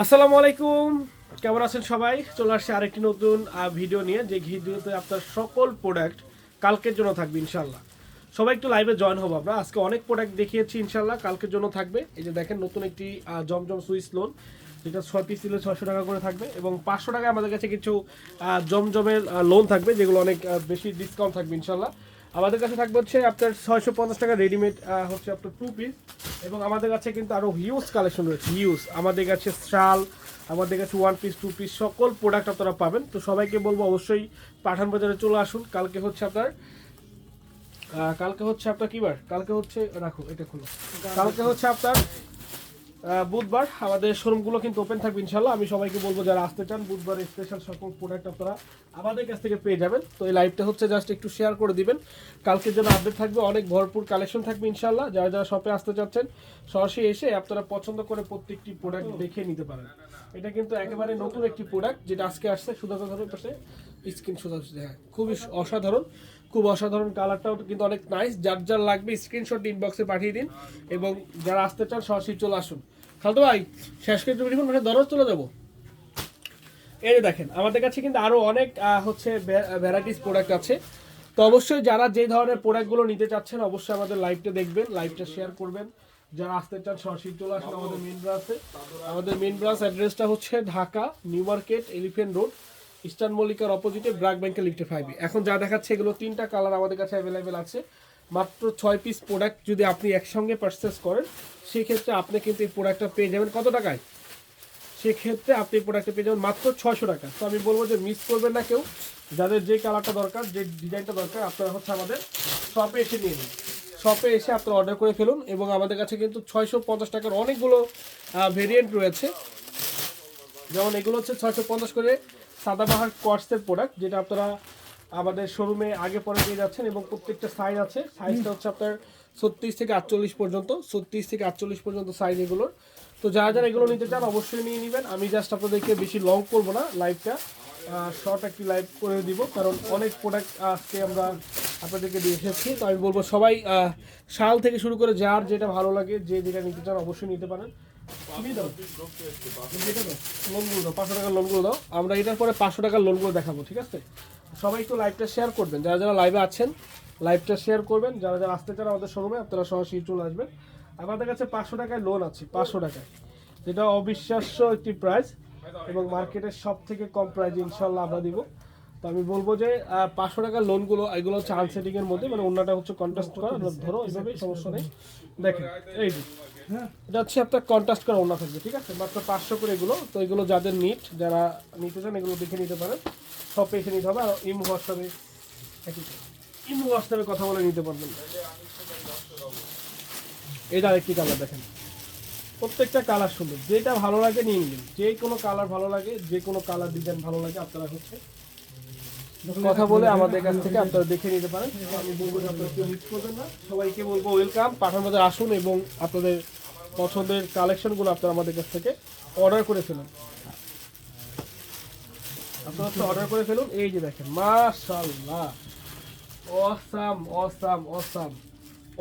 আসসালামু আলাইকুম। কেমন আছেন সবাই? চলে আসছে আরেকটি নতুন ভিডিও নিয়ে। যে ভিডিওতে আপনার সকল প্রোডাক্ট কালকের জন্য থাকবে ইনশাল্লাহ সবাই একটু লাইভে জয়েন হব আমরা। আজকে অনেক প্রোডাক্ট দেখিয়েছি ইনশাল্লাহ কালকের জন্য থাকবে। এই যে দেখেন, নতুন একটি জমজম সুইস লোন যেটা ছয় পিস দিলে ছয়শো টাকা করে থাকবে এবং পাঁচশো টাকা আমাদের কাছে কিছু জমজমের লোন থাকবে, যেগুলো অনেক বেশি ডিসকাউন্ট থাকবে ইনশাল্লাহ আমাদের কাছে থাকবে হচ্ছে আপনার ছয়শো পঞ্চাশ টাকা রেডিমেড হচ্ছে আপনার টু পিস এবং আমাদের কাছে কিন্তু আরও হিউজ কালেকশন রয়েছে হিউজ আমাদের কাছে শাল, আমাদের কাছে ওয়ান পিস টু পিস সকল প্রোডাক্ট আপনারা পাবেন। তো সবাইকে বলব অবশ্যই পাঠান বাজারে চলে আসুন। কালকে হচ্ছে আপনার কালকে হচ্ছে আপনার কি বার? কালকে হচ্ছে, রাখো, এটা খুলো। কালকে হচ্ছে আপনার বুধবার আমাদের শোরুমগুলো কিন্তু ওপেন থাকবে ইনশাল্লাহ আমি সবাইকে বলব যারা আসতে চান, বুধবার স্পেশাল সকল প্রোডাক্ট আপনারা আমাদের কাছ থেকে পেয়ে যাবেন। তো এই লাইভটা হচ্ছে জাস্ট একটু শেয়ার করে দিবেন। কালকে যেন আপডেট থাকবে, অনেক ভরপুর কালেকশন থাকবে ইনশাল্লাহ যারা যারা শপে আসতে চাচ্ছেন, সরাসরি এসে আপনারা পছন্দ করে প্রত্যেকটি প্রোডাক্ট দেখে নিতে পারেন। এটা কিন্তু একেবারে নতুন একটি প্রোডাক্ট যেটা আজকে আসছে সুধাকর ধরনের পাশে। স্ক্রিন সুধা হ্যাঁ। খুবই অসাধারণ, খুব অসাধারণ কালারটাও কিন্তু অনেক নাইস যার যার লাগবে স্ক্রিনশট ইনবক্সে পাঠিয়ে দিন এবং যারা আসতে চান সরাসরি চলে আসুন। খালতো ভাই, শেষ করে তুমি মানে দরজ চলে যাব? এই যে দেখেন, আমাদের কাছে কিন্তু আরও অনেক হচ্ছে ভ্যারাইটিস প্রোডাক্ট আছে। তো অবশ্যই যারা যে ধরনের প্রোডাক্টগুলো নিতে চাচ্ছেন, অবশ্যই আমাদের লাইভটা দেখবেন লাইভটা শেয়ার করবেন। যারা আসতে চান, সরাসরি চলে আসুন আমাদের মেন ব্রাঞ্চে আমাদের মেন ব্রাঞ্চ অ্যাড্রেসটা হচ্ছে Dhaka new market elephant road eastern মল্লিকার অপোজিটে ব্র্যাক ব্যাংকের লিফটে ফাইভে এখন যা দেখাচ্ছে এগুলো তিনটা কালার আমাদের কাছে অ্যাভেলেবেল আছে। মাত্র ছয় পিস প্রোডাক্ট যদি আপনি একসঙ্গে পারচেস করেন, সেক্ষেত্রে আপনি কিন্তু এই প্রোডাক্টটা পেয়ে যাবেন। কত টাকায়? সেক্ষেত্রে আপনি এই প্রোডাক্টটা পেয়ে যাবেন মাত্র ছয়শো টাকা। তো আমি বলব যে মিস করবেন না কেউ। যাদের যে কালারটা দরকার, যে ডিজাইনটা দরকার, আপনারা হচ্ছে আমাদের শপে এসে নিয়ে নিন। শপে এসে আপনারা অর্ডার করে ফেলুন এবং আমাদের কাছে কিন্তু ছয়শো পঞ্চাশ টাকার অনেকগুলো ভেরিয়েন্ট রয়েছে। যেমন এগুলো হচ্ছে ছয়শো পঞ্চাশ করে সাদাবাহার কোয়ার্সের প্রোডাক্ট যেটা আপনারা আমাদের শোরুমে আগে পরে পেয়ে যাচ্ছেন এবং প্রত্যেকটা সাইজ আছে। সাইজটা হচ্ছে আপনার ছত্রিশ থেকে আটচল্লিশ পর্যন্ত, ছত্রিশ থেকে আটচল্লিশ পর্যন্ত সাইজ এগুলোর। তো যারা যারা এগুলো নিতে চান অবশ্যই নিয়ে নেবেন। আমি জাস্ট আপনাদেরকে বেশি লং করব না লাইভটা শর্ট একটি লাইভ করে দিব, কারণ অনেক প্রোডাক্ট আজকে আমরা আপনাদেরকে দিয়ে এসেছি। তো আমি বলব সবাই শাল থেকে শুরু করে যার যেটা ভালো লাগে, যে যেটা নিতে চান অবশ্যই নিতে পারেন। পাঁচশো টাকার লোনগুলো দাও। আমরা এটার পরে পাঁচশো টাকার লোনগুলো দেখাবো, ঠিক আছে? সবাই একটু লাইভটা শেয়ার করবেন, যারা যারা লাইভে আছেন লাইভটা শেয়ার করবেন। যারা যারা আসতে চান আমাদের শোরুমে, আপনারা সরাসরি চলে আসবেন। আমাদের কাছে পাঁচশো টাকায় লোন আছে, পাঁচশো টাকায়। যেটা অবিশ্বাস্য একটি প্রাইস এবং মার্কেটের সব থেকে কম প্রাইস ইনশাল্লাহ আমরা দিব। তো আমি বলব যে পাঁচশো টাকার লোনগুলো এগুলো হচ্ছে আনসেটিং এর মধ্যে মানে অন্যটা হচ্ছে কন্ট্রাস্ট করা ধরো এইভাবেই সমস্যা নেই। দেখেন এই যে এটা হচ্ছে আপনার কন্ট্রাস্ট করা অন্য থাকবে ঠিক আছে? মাত্র পাঁচশো করে এগুলো তো এগুলো যাদের নিট যারা নিতে চান এগুলো দেখে নিতে পারেন। সব এসে নিতে হবে আর ইমো হোয়াটসঅ্যাপে তো। হোয়াটসঅ্যাপে কথা বলে নিতে পারবেন। এটা আরেকটি কালার দেখেন। প্রত্যেকটা কালার সুন্দর। যেটা ভালো লাগে নিয়ে নিন। যে কোনো কালার ভালো লাগে যে কোনো কালার ডিজাইন ভালো লাগে আপনারা হচ্ছে কথা বলে আমাদের কাছ থেকে আপনারা দেখে নিতে পারেন। আমি বলব যে আপনারা কেউ মিস করবেন না। সবাইকে বলব ওয়েলকাম পাঠান বাজার আসুন এবং আপনাদের পছন্দের কালেকশনগুলো আপনারা আমাদের কাছ থেকে অর্ডার করে ফেলুন। আপনারা তো অর্ডার করে ফেলুন। এই যে দেখেন মাশাআল্লাহ। অসাম অসাম অসাম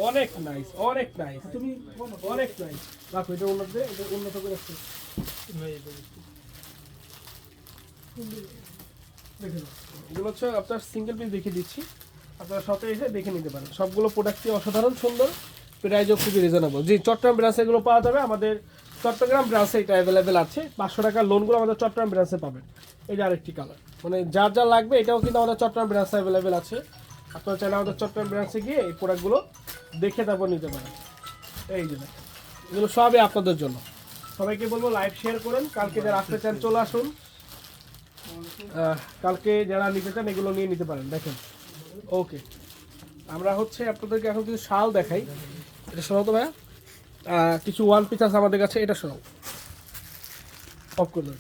অনেক নাইস অনেক নাইস তুমি অনেক নাইস রাখো এটা উন্নত এটা উন্নত করে এগুলো হচ্ছে আপনার সিঙ্গেল পিস দেখে দিচ্ছি। আপনারা শপে এসে দেখে নিতে পারেন। সবগুলো প্রোডাক্টই অসাধারণ, সুন্দর প্রাইজও খুবই রিজনেবল জি, চট্টগ্রাম ব্রাঞ্চে এগুলো পাওয়া যাবে। আমাদের চট্টগ্রাম ব্রাঞ্চে এটা অ্যাভেলেবেল আছে। পাঁচশো টাকার লোনগুলো আমাদের চট্টগ্রাম ব্রাঞ্চে পাবেন। যে আরেকটি কালার মানে যার যা লাগবে, এটাও কিন্তু আমাদের চট্টগ্রাম ব্রাঞ্চে অ্যাভেলেবেল আছে। আপনারা চাইলে আমাদের চট্টগ্রাম ব্রাঞ্চে গিয়ে এই প্রোডাক্টগুলো দেখে তারপর নিতে পারেন। এই যে এগুলো সবই আপনাদের জন্য। সবাইকে বলব লাইভ শেয়ার করেন। কালকে যারা আসতে চান, চলে আসুন। কালকে যারা নিতে চান, এগুলো নিয়ে নিতে পারেন, দেখেন। ওকে আমরা হচ্ছে আপনাদেরকে এখন কিছু শাল দেখাই। এটা শোনাও তো ভাইয়া? কিছু ওয়ান পিস আছে আমাদের কাছে, এটা শোনাও। অফ করে দেবেন